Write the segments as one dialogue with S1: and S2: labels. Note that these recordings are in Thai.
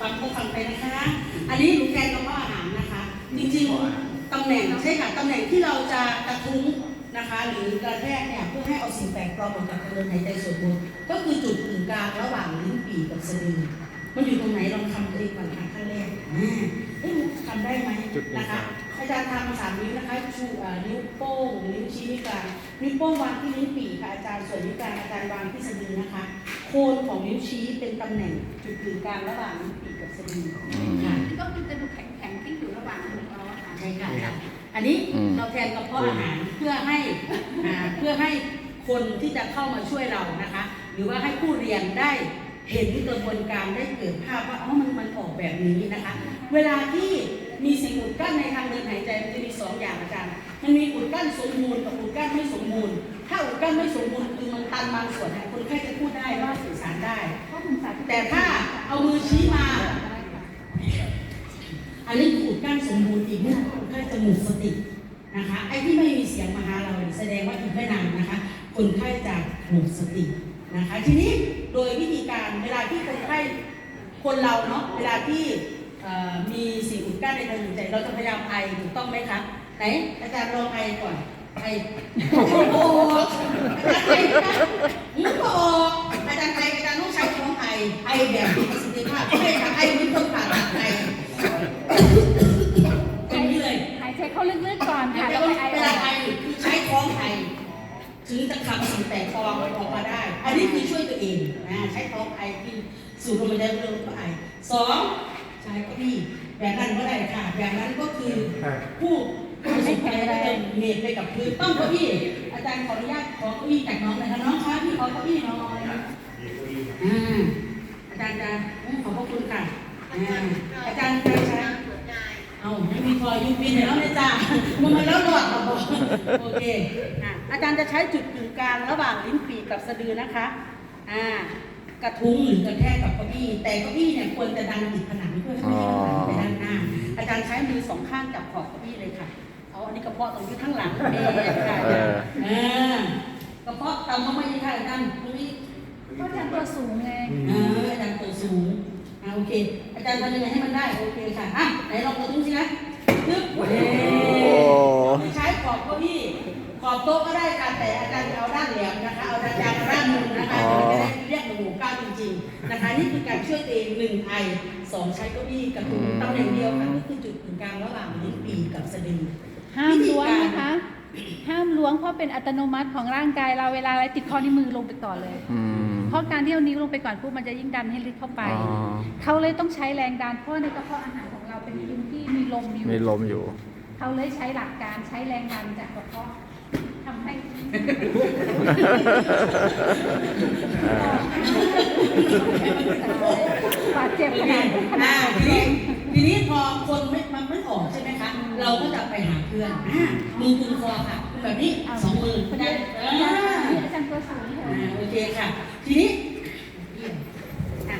S1: ฟังก็ฟังไปนะคะ อันนี้หนูแทนกระเพาะอาหารนะคะ จริงๆตำแหน่งใช่ค่ะตำแหน่งที่เราจะกระทุ้งนะคะ หรือกระแทกเนี่ยเพื่อให้เอาสิ่งแปลกปลอมออกจากทางเดินหายใจส่วนบนก็คือจุดกึ่งกลางระหว่างลิ้นปี่กับสะดือ มันอยู่ตรงไหนลองทำตัวเองก่อนค่ะขั้นแรกอ่าเอ๊ะทำได้ไหม
S2: จุดกึ่ง
S1: นะ
S2: ก
S1: คะ
S2: ลาง
S1: อาจารย์ทำสามนิ้วนะคะชูอ่านิ้วโป้งนิ้วชี้นิ้วกลางนิ้วโป้งวางที่ลิ้นปี่ค่ะอาจารย์ส่วนนิ้วกลางอาจารย์วางที่สะดือนะคะ โคนของนิ้วชี้เป็นตำแหน่งจุดกึ่งกลางระหว่างลิ้นปี่กับสะดือค่ะ
S3: ก็คือกระดูกแข็งๆที่อยู่ระหว่างหัวเราอะค่ะ
S1: ใช่ค่ะอันนี้
S2: อืม
S1: เราแทนกระเพาะอาหารเพื่อให้อ่าเพื่อให้คนที่จะเข้ามาช่วยเรานะคะ หรือว่าให้ผู้เรียนได้ เห็นกระบวนการได้เกิดภาพว่าอ๋อมันมันออกแบบนี้นะคะ เวลาที่มีสิ่งอุดกั้นในทางเดินหายใจมันจะมีสองอย่างอาจารย์มันมีอุดกั้นสมบูรณ์กับอุดกั้นไม่สมบูรณ์ ถ้าอุดกั้นไม่สมบูรณ์คือมันตันบางส่วนเนี่ยคนไข้จะพูดได้ว่าสื่อสารได้ แต่ถ้าเอามือชี้มา อันนี้คืออุดกั้นสมบูรณ์อีกเมื่อคนไข้จะหมดสตินะคะไอ้ที่ไม่มีเสียงมาหาเราแสดงว่าอีกไม่นานนะคะ คนไข้จะหมดสติ นะคะทีนี้โดยวิธีการเวลาที่คนไข้คนเราเนาะเวลาที่มีสิ่งอุดกั้นในทางเดินหายใจเราจะพยายามไอถูกต้องไหมคะไหนอาจารย์ลองไอก่อนไอโอ้โหอาจารย์ไอนะหืมก็ออกอาจารย์ไออาจารย์ต้องใช้ท้องไอไอแบบมีประสิทธิภาพไม่ใช่ไอเหมือนคนผ่าตัดไอ สูดลมหายใจเร็วก็ไอสองใช้เก็พี่แบบนั้นก็ได้ค่ะแบบนั้นก็คือผู้ผู้สูงวัยก็จะเมดไปกับพื้นต้องเก้าอี้อาจารย์ขออนุญาตขอเก้าอี้จากน้องหน่อยค่ะน้องคะพี่ขอเก้าอี้หน่อยอ่าอาจารย์จะขอบพระคุณค่ะอ่าอาจารย์จะใช้เอาไม่มีพอยูปีนแล้วเลยจ้ามึงมาแล้วหลอดมาบอกโอเคอะอาจารย์จะใช้จุดกึ่งกลางระหว่างลิ้นปี่กับสะดือนะคะอ่า กระทุ้งหรือกระแทกกับเก้าอี้แต่เก้าอี้เนี่ยควรจะดันติดผนังเพื่อให้ไม่ให้ผนังไปด้านหน้า อาจารย์ใช้มือสองข้างจับขอบเก้าอี้เลยค่ะเอาอันนี้กระเพาะตรงที่ข้างหลังเมย์ค่ะ
S2: เออ
S1: อ่ากระเพาะต่ำลงมาอีกค่ะอาจารย์ตรงนี้
S3: ก็จะตัวสูงไง
S1: อ่าอาจารย์ตัวสูงอ่าโอเค อาจารย์ทำยังไงให้มันได้ โอเคค่ะ อะ ไหนลองกระตุ้นสินะตึ๊บเย้ใช้ขอบเก้าอี้ขอบโต๊ะก็ได้ค่ะแต่อาจารย์จะเอาด้านแหลมนะคะ เอาด้านยางมาด้านมุมนะคะ
S2: อ๋อ
S1: นะคะนี่คือการช่วยตัวเองหนึ่งไอสองใช้เก้าอี้กระตุ้นตำแหน่งเดียวค่ะก็คือจุดกึ่งกลางระหว่างลิ้นปีกับสะดือ
S3: ห้ามล้วงนะคะ ห้ามล้วงเพราะเป็นอัตโนมัติของร่างกายเราเวลาอะไรติดคอนิ้วมือลงไปก่อนเลย
S2: อืม
S3: เพราะการที่เอานิ้วลงไปก่อนปุ๊บมันจะยิ่งดันให้ลึกเข้าไป
S2: อ๋อ
S3: เขาเลยต้องใช้แรงดันเพราะในกระเพาะอาหารของเราเป็นพื้นที่มีลมอยู่
S2: มีลมอยู่
S3: เขาเลยใช้หลักการใช้แรงดันจากกระเพาะทำให้ บาดเจ็บขนาดขนา
S1: อ่า
S3: ด
S1: ทีนี้ทีนี้พอคนไม่มันไม่ออกใช่ไหมคะ เราก็จะไปหาเพื่อนอ่ามือกุมคอค่ะแบบนี้สองมือ
S3: พอ
S1: ได้
S3: ดี
S1: อ่า
S3: อาจารย์ตัวสูงค่ะ
S1: อ่าโอเคค่ะ ทีนี้อ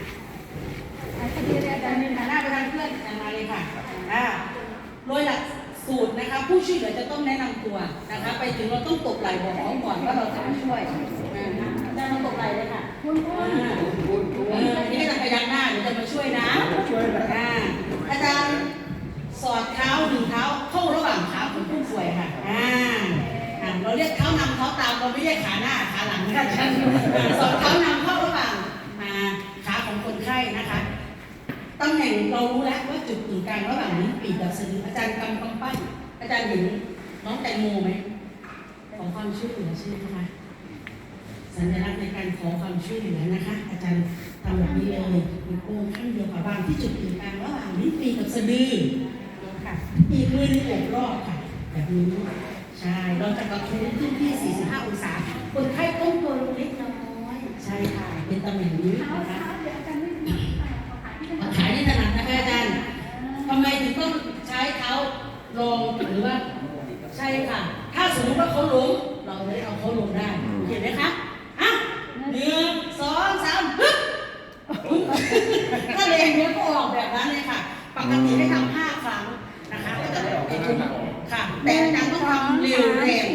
S1: ะ
S3: คดีเรียน
S1: อาจารย์หันหน้าไปทางเพื่อนอาจารย์มาเลยค่ะอ่าโดยหลักสูตรนะคะ ผู้ช่วยเหลือจะ ต้องแนะนำตัวนะคะ ไปถึงเราต้องตบไหล่บอกเขาก่อนว่าเราจะมาช่วยอ่าอาจารย์มาตบไหล่เลยค่ะ
S3: คุณคุ
S1: อ่า
S3: ณ
S1: เออทีนี้จะพยักหน้าเดี๋ยวจะมาช่วยนะช่วยอ่าอาจารย์สอดเท้าหนึ่งเท้าเข้าระหว่างขาของผู้ป่วยค่ะอ่าอ่าเราเรียกเท้านำเท้าตามเราไม่เรียกขาหน้าขาหลังนะคะอาจารย์อ่าสอดเท้านำเข้าระหว่างอ่าขาของคนไข้นะคะ ตำแหน่งเรารู้แล้วว่าจุดกึ่งกลางระหว่างลิ้นปี่กับสะดืออาจารย์กำกำปั้นอาจารย์เห็น น้องแตงโมไหมของความช่วยเหลือใช่ไหมคะสัญลักษณ์ในการขอความช่วยเหลือนะคะ อาจารย์ทำแบบนี้เลยมีโป้งข้างเดียวกับวางที่จุดกึ่งกลางระหว่างลิ้นปีกับสะดือค่ะอีกมือหนึงโอบรอบค่ะ แบบนี้ใช่เราจะกระทุ้งขึ้นที่ 45 องศาคนไข้ต้นตัวลงเล็กน้อยใช่ค่ะเป็นตำแหน่งนี้
S3: เท้า
S1: นะคะ
S3: เท้าเดี๋ยวอาจารย์ไม่ดีขอขาที่
S1: ขายที่ถนัดนะคะอาจารย์ทำไมถึงต้องใช้เท้ารองหรือว่าใช่ ค่ะ ถ้าสมมติว่าเขาล้มเราเลยเอาเขาลงได้เห็นไหมคะอะหนึ่งสองสามปึ๊บถ้าแรงเนี้ยก็ออกแบบนั้นเลยค่ะ ปกติให้ทำห้าครั้งนะคะก็จะเป็นทุกค่ะ แต่อาจารย์ต้องทำเร็วแรง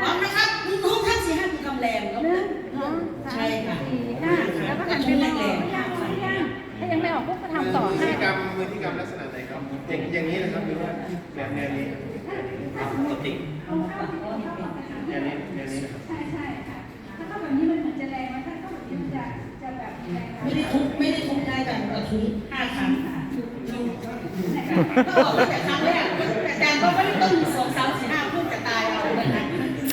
S1: พร้อมนะครับหนึ่งสองสามสี่ห้าคือทำแรงแล้ว
S3: หนึ่งสองสาม
S1: ใช่ค่ะ
S3: สี่ห้าแล้วก็หันไปมองไม่ยังไม่ยังถ้ายังไม่ออกปุ๊บก็ทำต่อ
S2: พฤ
S3: ให้
S2: ติกรรมพฤติกรรมลักษณะไหนครับอย่างอย่างนี้นะครับหรือว่า แบบแนวนี้
S4: ปกติ
S2: แนวนี้แนวนี้นะครับ
S3: ใช่ใช่ค่ะถ้าเข้าแบบนี้มันเหมือนจะแรงนะถ้าเข้าแบบนี้มันจะจะแบบแรง
S1: ไม่ได้ทุบไม่ได้ทุบได้แต่กระทุ้งห้าครั้งก็ออกตั้งแต่ครั้งแรกอาจารย์ก็ไม่ได้ต้องสองสามสี่ห้าเพื่อจะตายเอานะคะ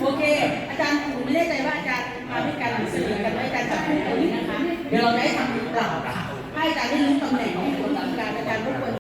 S1: โอเค อาจารย์ผมไม่แน่ใจว่าอาจารย์มาด้วยกันหรือสื่อกันด้วยการจับคู่ตรงนี้นะคะ เดี๋ยวเราได้ทำมือเปล่าค่ะให้อาจารย์ได้รู้ตำแหน่ง